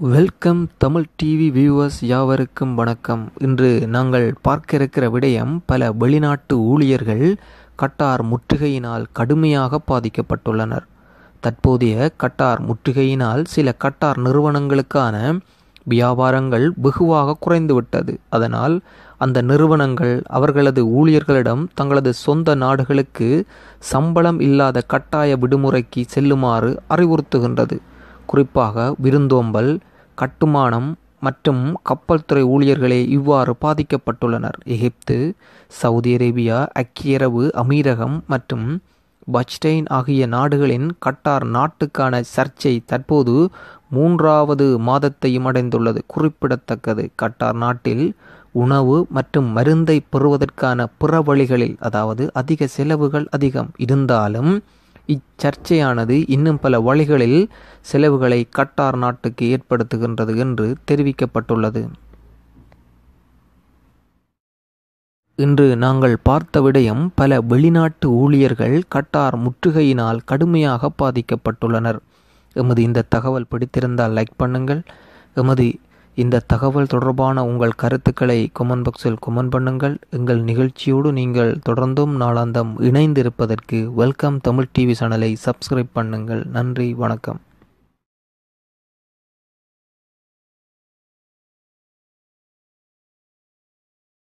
Welcome Tamil TV viewers யாவருக்கும் வணக்கம். இன்று நாங்கள் பார்க்க இருக்கிற விடயம் பல வெளிநாட்டு ஊழியர்கள் கட்டார் முற்றுகையினால் கடுமையாக பாதிக்கப்பட்டுள்ளனர். தற்போதைய கட்டார் முற்றுகையினால் சில கட்டார் நிறுவனங்களுக்கான வியாபாரங்கள் வெகுவாக குறைந்துவிட்டது. அதனால் அந்த நிறுவனங்கள் அவர்களது ஊழியர்களிடம் தங்களது சொந்த நாடுகளுக்கு சம்பளம் இல்லாத கட்டாய விடுமுறைக்கு செல்லுமாறு அறிவுறுத்துகின்றது. குறிப்பாக விருந்தோம்பல் கட்டுமானம் மற்றும் கப்பல் துறை ஊழியர்களே இவ்வாறு பாதிக்கப்பட்டுள்ளனர். எகிப்து சவுதி அரேபியா அக்கியரவு அமீரகம் மற்றும் பச்டைன் ஆகிய நாடுகளின் கட்டார் நாட்டுக்கான சர்ச்சை தற்போது மூன்றாவது மாதத்தையும் அடைந்துள்ளது. குறிப்பிடத்தக்கது. கட்டார் நாட்டில் உணவு மற்றும் மருந்தை பெறுவதற்கான பிற வழிகளில் அதாவது அதிக செலவுகள் அதிகம். இருந்தாலும் இச்சர்ச்சையானது இன்னும் பல வழிகளில் செலவுகளை கட்டார் நாட்டுக்கு ஏற்படுத்துகின்றது என்று தெரிவிக்கப்பட்டுள்ளது. இன்று நாங்கள் பார்த்த விடயம் பல வெளிநாட்டு ஊழியர்கள் கட்டார் முற்றுகையினால் கடுமையாக பாதிக்கப்பட்டுள்ளனர். எமது இந்த தகவல் பிடித்திருந்தால் லைக் பண்ணுங்கள். எமது இந்த தகவல் தொடர்பான உங்கள் கருத்துக்களை கொமெண்ட் பாக்ஸில் கொமெண்ட் பண்ணுங்கள். எங்கள் நிகழ்ச்சியோடு நீங்கள் தொடர்ந்தும் நாளாந்தம் இணைந்திருப்பதற்கு வெல்கம் தமிழ் டிவி சேனலை சப்ஸ்கிரைப் பண்ணுங்கள். நன்றி வணக்கம்.